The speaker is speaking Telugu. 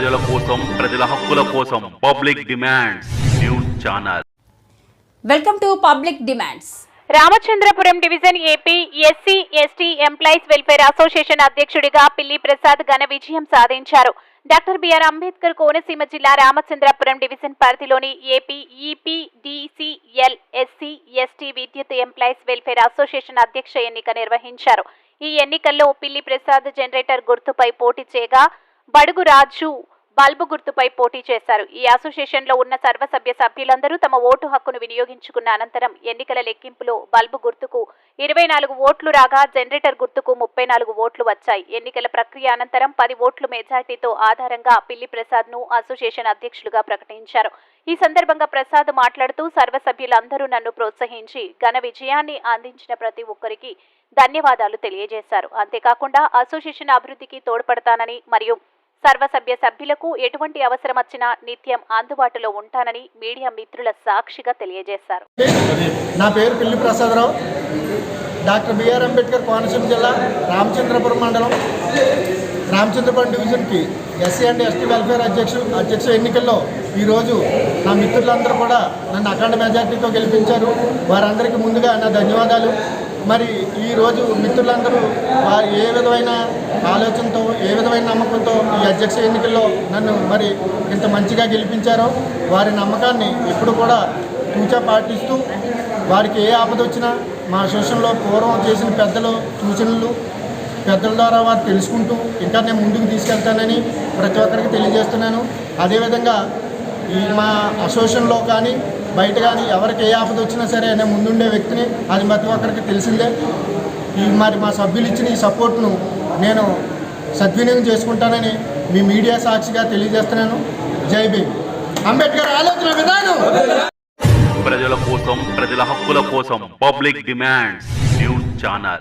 ప్రజల కోసం ప్రజల హక్కుల కోసం public demands news channel. Welcome to public demands. Ramachandrapuram division AP SC ST employees welfare association అధ్యక్షుడిగా పిల్లి ప్రసాద్ ఘన విజయం సాధించారు. డాక్టర్ బిఆర్ అంబేద్కర్ కోనసీమ జిల్లా రామచంద్రపురం డివిజన్ పరిధిలోని ఏపీ ఈపీడీసీఎల్ ఎస్సీ ఎస్టీ విద్యుత్ ఎంప్లాయీస్ వెల్ఫేర్ అసోసియేషన్ అధ్యక్ష ఎన్నిక నిర్వహించారు. ఈ ఎన్నికల్లో పిల్లి ప్రసాద్ జనరేటర్ గుర్తుపై పోటీ చేయగా బడుగు రాజు బల్బు గుర్తుపై పోటీ చేశారు. ఈ అసోసియేషన్లో ఉన్న సర్వసభ్య సభ్యులందరూ తమ ఓటు హక్కును వినియోగించుకున్న అనంతరం ఎన్నికల లెక్కింపులో బల్బు గుర్తుకు ఇరవై నాలుగు ఓట్లు రాగా జనరేటర్ గుర్తుకు ముప్పై నాలుగు ఓట్లు వచ్చాయి. ఎన్నికల ప్రక్రియ అనంతరం పది ఓట్లు మెజార్టీతో ఆధారంగా పిల్లి ప్రసాద్ను అసోసియేషన్ అధ్యక్షులుగా ప్రకటించారు. ఈ సందర్భంగా ప్రసాద్ మాట్లాడుతూ సర్వసభ్యులందరూ నన్ను ప్రోత్సహించి ఘన విజయాన్ని అందించిన ప్రతి ఒక్కరికి ధన్యవాదాలు తెలియజేశారు. అంతేకాకుండా అసోసియేషన్ అభివృద్ధికి తోడ్పడతానని మరియు సర్వసభ్య సభ్యులకు ఎటువంటి అవసరం వచ్చినా నిత్యం అందుబాటులో ఉంటానని మీడియా మిత్రుల సాక్షిగా తెలియజేశారు. నా పేరు పిల్లి ప్రసాదరావు. డాక్టర్ బిఆర్ అంబేద్కర్ కోనసీమ జిల్లా రామచంద్రపురం మండలం. రామచంద్రపురం డివిజన్కి ఎస్సీ అండ్ ఎస్టీ వెల్ఫేర్ అధ్యక్షుడు అధ్యక్ష ఎన్నికల్లో ఈరోజు నా మిత్రులందరూ కూడా నన్ను అఖండ మెజార్టీతో గెలిపించారు. వారందరికీ ముందుగా నా ధన్యవాదాలు. మరి ఈరోజు మిత్రులందరూ వారు ఏ విధమైన ఆలోచనతో ఏ విధమైన నమ్మకంతో ఈ అధ్యక్ష ఎన్నికల్లో నన్ను మరి ఇంత మంచిగా గెలిపించారో వారి నమ్మకాన్ని ఎప్పుడు కూడా తూచా పాటిస్తూ వారికి ఏ ఆపద వచ్చినా మా అసోసియేషన్లో పూర్వం చేసిన పెద్దలు సూచనలు పెద్దల ద్వారా వారు తెలుసుకుంటూ ఇంకా నేను ముందుకు తీసుకెళ్తానని ప్రతి ఒక్కరికి తెలియజేస్తున్నాను. అదేవిధంగా ఈ మా అసోసియేషన్లో కానీ బయట కానీ ఎవరికి ఏ ఆపద వచ్చినా సరే నేను ముందుండే వ్యక్తిని అది ప్రతి ఒక్కరికి తెలిసిందే. ఈ మరి మా సభ్యులు ఇచ్చిన ఈ సపోర్ట్ను నేను సద్వినియోగం చేసుకుంటానని మీ మీడియా సాక్షిగా తెలియజేస్తున్నాను. జై భీమ్. అంబేద్కర్ ఆలోచన విధానం. ప్రజల కోసం ప్రజల హక్కుల కోసం పబ్లిక్ డిమాండ్స్ న్యూస్ ఛానల్.